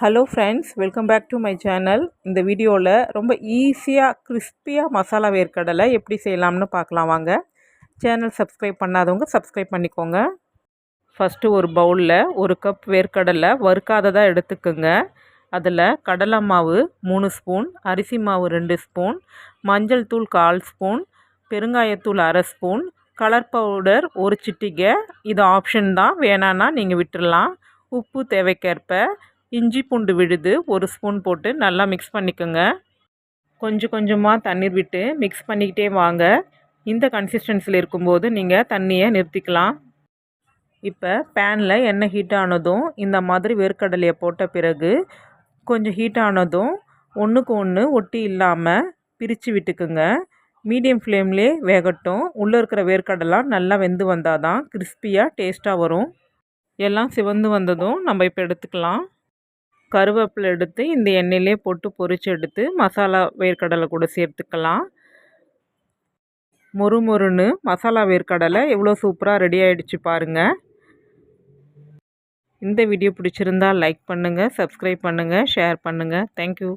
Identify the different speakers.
Speaker 1: Hello friends welcome back to my channel இந்த வீடியோவில் ரொம்ப ஈஸியாக கிறிஸ்பியாக மசாலா வேர்க்கடலை எப்படி செய்யலாம்னு பார்க்கலாம் வாங்க. சேனல் சப்ஸ்கிரைப் பண்ணாதவங்க சப்ஸ்கிரைப் பண்ணிக்கோங்க. ஃபஸ்ட்டு ஒரு பவுலில் ஒரு கப் வேர்க்கடலை வறுக்காததாக எடுத்துக்கோங்க. அதில் கடலை மாவு மூணு ஸ்பூன் அரிசி மாவு ரெண்டு ஸ்பூன் மஞ்சள் தூள் கால் ஸ்பூன் பெருங்காயத்தூள் அரை ஸ்பூன் கலர் பவுடர் ஒரு சிட்டிகை. இது ஆப்ஷன் தான் வேணான்னா நீங்கள் விட்டுடலாம் உப்பு தேவைக்கேற்ப இஞ்சி பூண்டு விழுது ஒரு ஸ்பூன் போட்டு நல்லா மிக்ஸ் பண்ணிக்கோங்க. கொஞ்சம் கொஞ்சமாக தண்ணீர் விட்டு மிக்ஸ் பண்ணிக்கிட்டே வாங்க. இந்த கன்சிஸ்டன்சியில் இருக்கும்போது நீங்கள் தண்ணியை நிறுத்திக்கலாம். இப்போ பேனில் எண்ணெய் ஹீட் ஆனதும் இந்த மாதிரி வேர்க்கடலையை போட்ட பிறகு கொஞ்சம் ஹீட் ஆனதும் ஒன்றுக்கு ஒன்று ஒட்டி இல்லாமல் பிரித்து விட்டுக்குங்க. மீடியம் ஃப்ளேம்லே வேகட்டும். உள்ளே இருக்கிற வேர்க்கடலாம் நல்லா வெந்து வந்தால் தான் கிறிஸ்பியாக டேஸ்ட்டாக வரும். எல்லாம் சிவந்து வந்ததும் நம்ம இப்போ எடுத்துக்கலாம். கருவேப்பிலை எடுத்து இந்த எண்ணெயிலே போட்டு பொரித்து எடுத்து மசாலா வேர்க்கடலை கூட சேர்த்துக்கலாம். மொறு மொறுன்னு மசாலா வேர்க்கடலை எவ்வளோ சூப்பராக ரெடி ஆகிடுச்சு பாருங்கள் இந்த வீடியோ பிடிச்சிருந்தால் லைக் பண்ணுங்கள் சப்ஸ்கிரைப் பண்ணுங்கள் ஷேர் பண்ணுங்கள் தேங்க்யூ